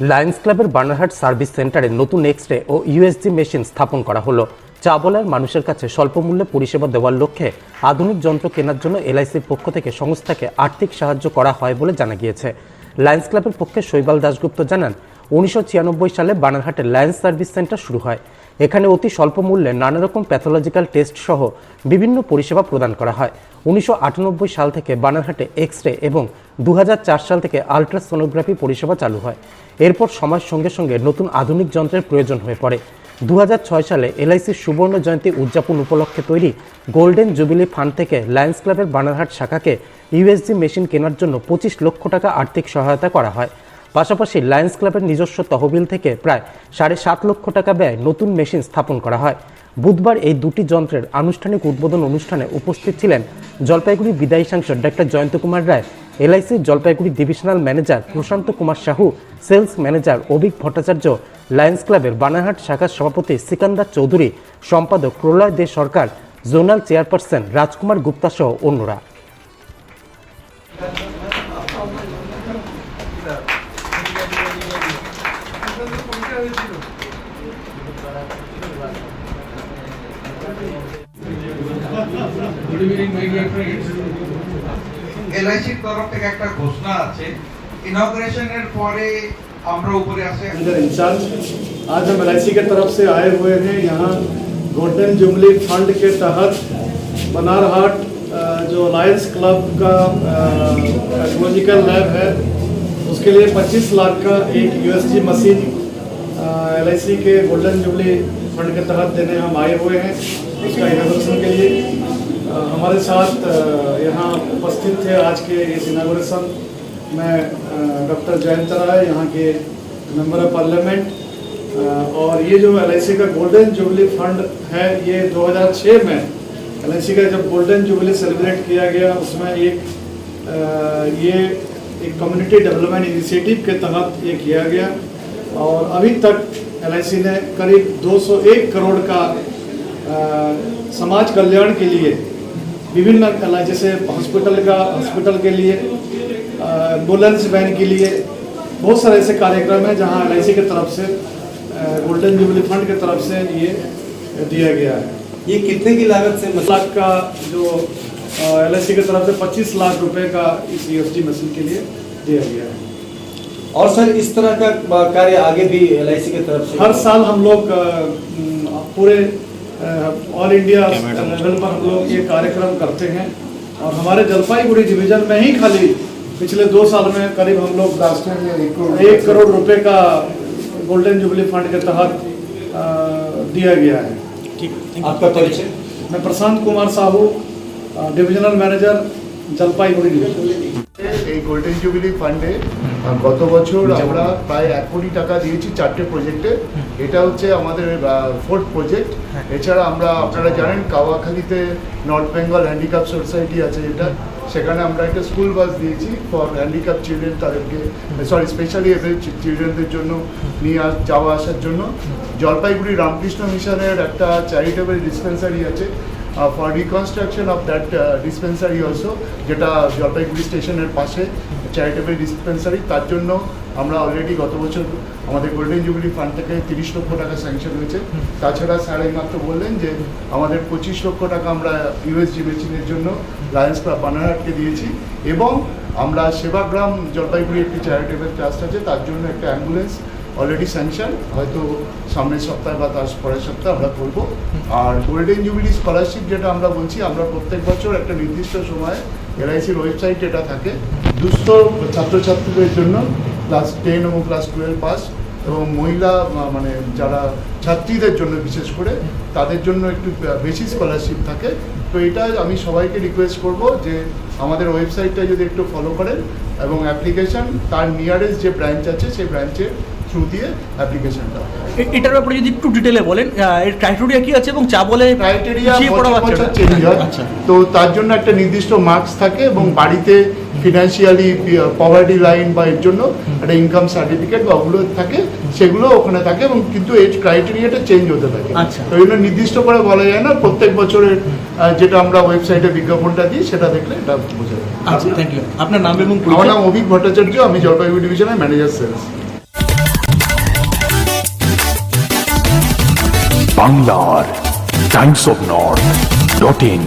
Lions ক্লাবের বার্নারহাট service সেন্টারে নতুন এক্সরে ও ইউএসজি মেশিন স্থাপন করা হলো। চা বলার মানুষের কাছে স্বল্প মূল্যে পরিষেবা দেওয়ার লক্ষ্যে আধুনিক যন্ত্র কেনার জন্য এলআইসির পক্ষ থেকে সংস্থাকে আর্থিক সাহায্য করা হয় বলে জানা গিয়েছে। লায়ন্স ক্লাবের পক্ষে শৈবাল দাশগুপ্ত জানান উনিশশো ছিয়ানব্বই সালে বানারহাটে লায়ন্স সার্ভিস সেন্টার শুরু হয়। এখানে অতি স্বল্প মূল্যে নানা রকম প্যাথোলজিক্যাল টেস্ট সহ বিভিন্ন পরিষেবা প্রদান করা হয়। উনিশশো আটানব্বই সাল থেকে বানারহাটে এক্স রে এবং দু হাজার চার সাল থেকে আলট্রাসোনোগ্রাফি পরিষেবা চালু হয়। এরপর সময়ের সঙ্গে সঙ্গে নতুন আধুনিক যন্ত্রের প্রয়োজন হয়ে পড়ে। দু হাজার ছয় সালে এলআইসির সুবর্ণ জয়ন্তী উদযাপন উপলক্ষে তৈরি গোল্ডেন জুবিলি ফান্ড থেকে লায়ন্স ক্লাবের বানারহাট শাখাকে ইউএসজি মেশিন কেনার জন্য পঁচিশ লক্ষ টাকা আর্থিক সহায়তা করা হয়। পাশাপাশি লায়ন্স ক্লাবের নিজস্ব তহবিল থেকে প্রায় সাড়ে সাত লক্ষ টাকা ব্যয় নতুন মেশিন স্থাপন করা হয়। বুধবার এই দুটি যন্ত্রের আনুষ্ঠানিক উদ্বোধন অনুষ্ঠানে উপস্থিত ছিলেন জলপাইগুড়ি বিদায়ী সাংসদ doctor Joyanta Kumar Roy এলআইসির Jalpaiguri divisional manager Prashanta Kumar Sahu, sales manager Abhik Bhattacharya Lions ক্লাবের বানারহাট শাখার সভাপতি সিকান্দার চৌধুরী, সম্পাদক প্রলয় দে সরকার, জোনাল চেয়ারপারসন রাজকুমার গুপ্তা সহ অন্যরা। Good evening, my dear friends. এলআইসির তরফ থেকে একটা ঘোষণা আছে ইনগ্রেশনের পরে আমরা উপরে আসে अंडर इंचार्ज आज हम एल के तरफ से आए हुए हैं यहाँ गोल्डन जुबली फंड के तहत बनारहाट अ, जो लायंस क्लब का टेक्नोलॉजिकल लैब है उसके लिए 25 लाख का एक यूएसजी मशीन एल के गोल्डन जुबली फंड के तहत देने हम आए हुए हैं उसका इनाग्रेशन के लिए। हमारे साथ यहाँ उपस्थित थे आज के इस इनाग्रेशन में डॉक्टर जयंत राय, यहाँ के मेंबर ऑफ़ पार्लियामेंट। और ये जो एल का गोल्डन जुबली फंड है, ये 2006 में एल का जब गोल्डन जुबली सेलिब्रेट किया गया, उसमें एक ये एक कम्युनिटी डेवलपमेंट इनिशिएटिव के तहत ये किया गया। और अभी तक एल ने करीब 201 करोड़ का अ, समाज कल्याण के लिए विभिन्न जैसे हॉस्पिटल का हॉस्पिटल के लिए एंबुलेंस वैन के लिए बहुत सारे ऐसे कार्यक्रम हैं जहाँ एल की तरफ़ से गोल्डन जुबली फंड की तरफ़ से ये दिया गया है। ये कितने की लागत से लाख का जो एल की तरफ़ से 25 लाख रुपए का इस यू मशीन के लिए दिया गया है। और सर इस तरह का कार्य आगे भी एल की तरफ़ से हर साल हम लोग पूरे ऑल इंडिया लेवल पर हम लोग ये कार्यक्रम करते हैं। और हमारे जलपाईगुड़ी डिवीज़न में ही खाली पिछले दो साल में करीब हम लोग एक करोड़ रुपए का गोल्डन जुबली फंड के तहत दिया गया है। ठीक आपका परिचय? मैं Prashant Kumar Sahu divisional manager Jalpaiguri division golden jubilee ফান্ডে গত বছর আমরা প্রায় এক কোটি টাকা দিয়েছি চারটে প্রজেক্টে। এটা হচ্ছে আমাদের ফোর্থ প্রজেক্ট এছাড়া আমরা আপনারা জানেন কাওয়াখালীতে নর্থ বেঙ্গল হ্যান্ডিক্যাপ সোসাইটি আছে এটা। সেখানে আমরা একটা স্কুল বাস দিয়েছি ফর হ্যান্ডিক্যাপ চিলড্রেন তাদেরকে সরি স্পেশালি এদের চিলড্রেনদের জন্য নিয়ে যাওয়া আসার জন্য। জলপাইগুড়ি রামকৃষ্ণ মিশনের একটা চ্যারিটেবল ডিসপেন্সারি আছে। For reconstruction of that dispensary also যেটা জলপাইগুড়ি স্টেশনের পাশে চ্যারিটেবল ডিসপেন্সারি তার জন্য আমরা অলরেডি গত বছর আমাদের গোল্ডেন জুবিলি ফান্ড থেকে তিরিশ লক্ষ টাকা স্যাংশন হয়েছে। তাছাড়া স্যার এইমাত্র বললেন যে, আমাদের পঁচিশ লক্ষ টাকা আমরা ইউএসজি মেশিনের জন্য লায়ন্স ক্লাব বানারহাটকে দিয়েছি এবং আমরা সেবাগ্রাম জলপাইগুড়ি একটি চ্যারিটেবল ট্রাস্ট আছে, তার জন্য একটা অ্যাম্বুলেন্স অলরেডি স্যাংশন হয়তো সামনের সপ্তাহে বা তার পরের সপ্তাহে আমরা করব। আর গোল্ডেন জুবিলি স্কলারশিপ যেটা আমরা বলছি, আমরা প্রত্যেক বছর একটা নির্দিষ্ট সময়ে এলআইসির ওয়েবসাইট এটা থাকে। দুস্থ ছাত্রছাত্রীদের জন্য ক্লাস টেন এবং ক্লাস টুয়েলভ পাস এবং মহিলা মানে যারা ছাত্রীদের জন্য বিশেষ করে, তাদের জন্য একটু বেশি স্কলারশিপ থাকে। তো এটা আমি সবাইকে রিকোয়েস্ট করব যে আমাদের ওয়েবসাইটটা যদি একটু ফলো করেন এবং অ্যাপ্লিকেশন তার নিয়ারেস্ট যে ব্রাঞ্চ আছে, সেই ব্রাঞ্চের থ্রু দিয়ে অ্যাপ্লিকেশনটা এটার ব্যাপারে যদি একটু ডিটেলে বলেন এর ক্রাইটেরিয়া কি আছে এবং চা বলে ক্রাইটেরিয়া বছর বছর চেঞ্জ হয় আচ্ছা। তো তার জন্য একটা নির্দিষ্ট মার্কস থাকে এবং বাড়িতে ফিনান্সিয়ালি পভার্টি লাইন বা এর জন্য একটা ইনকাম সার্টিফিকেট বা ওগুলো থাকে সেগুলো ওখানে থাকে এবং কিন্তু এই ক্রাইটেরিয়াটা চেঞ্জ হতে থাকে। আচ্ছা। তো এই জন্য নির্দিষ্ট করে বলা যায় না প্রত্যেক বছরের যেটা আমরা ওয়েবসাইটে বিজ্ঞাপনটা দিই সেটা দেখলে এটা বোঝা যাবে আচ্ছা থ্যাংক ইউ আপনার নাম এবং আমার নাম অভিক ভট্টাচার্য আমি জলপাইগুড়ি ডিভিশনের ম্যানেজার সেলস বাংলার Times of North dot in